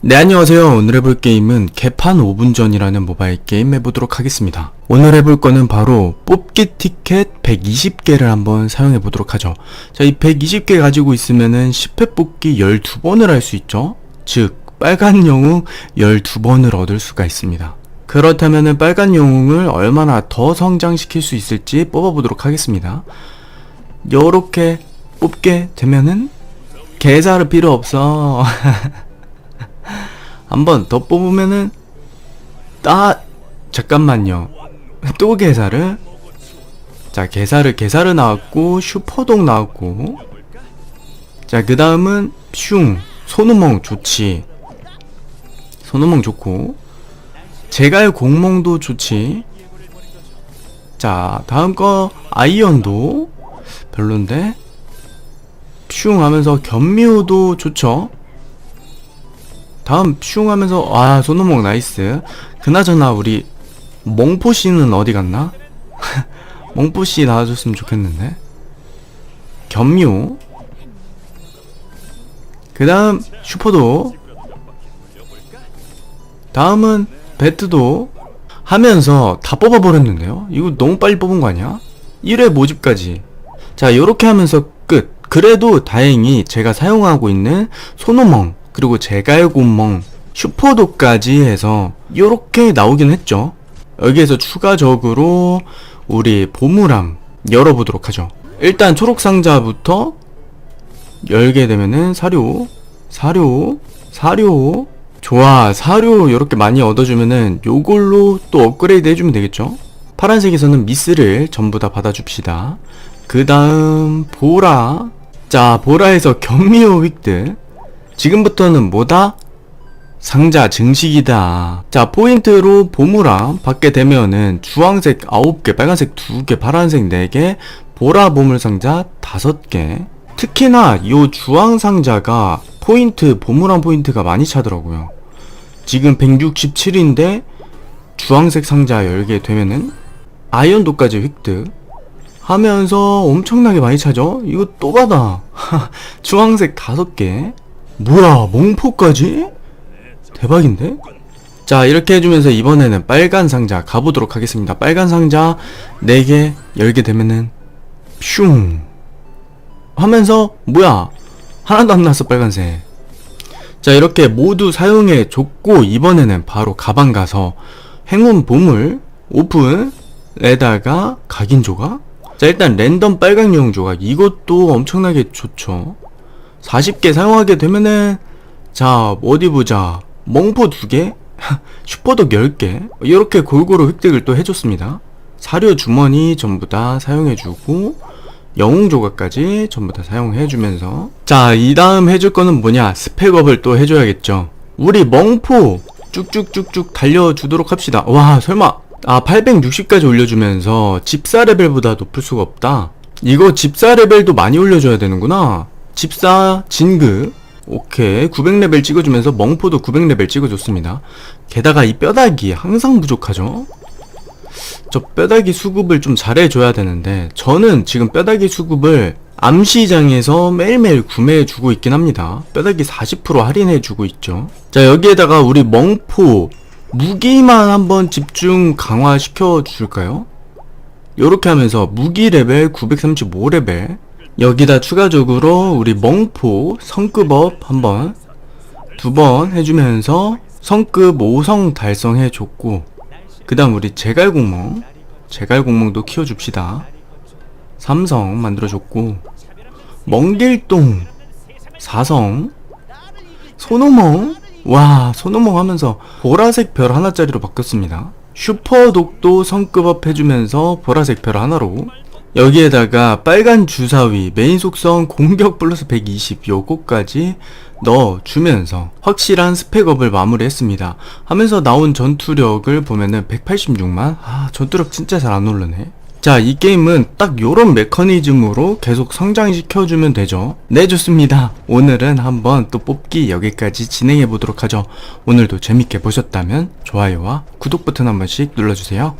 네 안녕하세요. 오늘 해볼 게임은 개판 5분 전이라는 모바일 게임 해보도록 하겠습니다. 오늘 해볼 거는 바로 뽑기 티켓 120개를 한번 사용해 보도록 하죠. 자이 120개 가지고 있으면은 10회 뽑기 12번을 할 수 있죠? 즉 빨간 영웅 12번을 얻을 수가 있습니다. 그렇다면은 빨간 영웅을 얼마나 더 성장시킬 수 있을지 뽑아보도록 하겠습니다. 요렇게 뽑게 되면은 개사를 필요 없어 한 번 더 뽑으면은 아 잠깐만요. 또 개사를 자 개사를 개사를 나왔고 슈퍼독 나왔고. 자 그 다음은 슝 손우멍 좋지. 손우멍 좋고. 제갈 공몽도 좋지. 자 다음 거 아이언도 별론데. 슝 하면서 견미호도 좋죠 다음 슝 하면서 아 손오목 나이스. 그나저나 우리 몽포씨는 어디 갔나? 몽포씨 나와줬으면 좋겠는데. 겸묘 그 다음 슈퍼도. 다음은 배트도. 하면서 다 뽑아버렸는데요. 이거 너무 빨리 뽑은 거 아니야? 1회 모집까지. 자 요렇게 하면서 끝. 그래도 다행히 제가 사용하고 있는 손오멍 그리고 제갈곰멍 슈퍼도까지 해서 요렇게 나오긴 했죠. 여기에서 추가적으로 우리 보물함 열어보도록 하죠. 일단 초록 상자부터 열게 되면은 사료 사료 사료 좋아 사료 이렇게 많이 얻어주면은 요걸로 또 업그레이드 해주면 되겠죠. 파란색에서는 미스를 전부 다 받아줍시다. 그 다음 보라. 자 보라에서 경미호 획득 지금부터는 뭐다? 상자 증식이다. 자, 포인트로 보물함 받게 되면은 주황색 9개, 빨간색 2개, 파란색 4개, 보라 보물 상자 5개. 특히나 이 주황 상자가 포인트, 보물함 포인트가 많이 차더라고요. 지금 167인데 주황색 상자 열게 되면은 아이언도까지 획득. 하면서 엄청나게 많이 차죠? 이거 또 받아. 주황색 5개. 뭐야 몽포까지? 대박인데? 자 이렇게 해주면서 이번에는 빨간 상자 가보도록 하겠습니다. 빨간 상자 4개 열게 되면은 슝! 하면서 뭐야? 하나도 안 나왔어 빨간색. 자 이렇게 모두 사용해 줬고 이번에는 바로 가방 가서 행운 보물 오픈에다가 각인 조각? 자 일단 랜덤 빨강 용 조각. 이것도 엄청나게 좋죠 40개 사용하게 되면은 자 어디 보자. 멍포 2개? 슈퍼독 10개? 이렇게 골고루 획득을 또 해줬습니다. 사료 주머니 전부 다 사용해주고 영웅 조각까지 전부 다 사용해주면서. 자 이 다음 해줄 거는 뭐냐? 스펙업을 또 해줘야겠죠. 우리 멍포 쭉쭉쭉쭉 달려주도록 합시다. 와 설마. 아 860까지 올려주면서 집사 레벨보다 높을 수가 없다. 이거 집사 레벨도 많이 올려줘야 되는구나 집사 진급 오케이. 900레벨 찍어주면서 멍포도 900레벨 찍어줬습니다. 게다가 이 뼈다귀 항상 부족하죠? 저 뼈다귀 수급을 좀 잘해줘야 되는데 저는 지금 뼈다귀 수급을 암시장에서 매일매일 구매해주고 있긴 합니다. 뼈다귀 40% 할인해주고 있죠. 자 여기에다가 우리 멍포 무기만 한번 집중 강화시켜 줄까요? 요렇게 하면서 무기 레벨 935레벨 여기다 추가적으로 우리 멍포 성급업 한번 두 번 해주면서 성급 5성 달성해줬고 그 다음 우리 제갈공몽 제갈공몽도 키워줍시다. 삼성 만들어줬고 멍길동 4성 손오멍 와 손오멍 하면서 보라색 별 하나짜리로 바뀌었습니다. 슈퍼독도 성급업 해주면서 보라색 별 하나로 여기에다가 빨간 주사위 메인 속성 공격 플러스 120 요거까지 넣어주면서 확실한 스펙업을 마무리했습니다. 하면서 나온 전투력을 보면은 186만? 아 전투력 진짜 잘 안 오르네. 자 이 게임은 딱 요런 메커니즘으로 계속 성장시켜주면 되죠. 네 좋습니다. 오늘은 한번 또 뽑기 여기까지 진행해 보도록 하죠. 오늘도 재밌게 보셨다면 좋아요와 구독 버튼 한 번씩 눌러주세요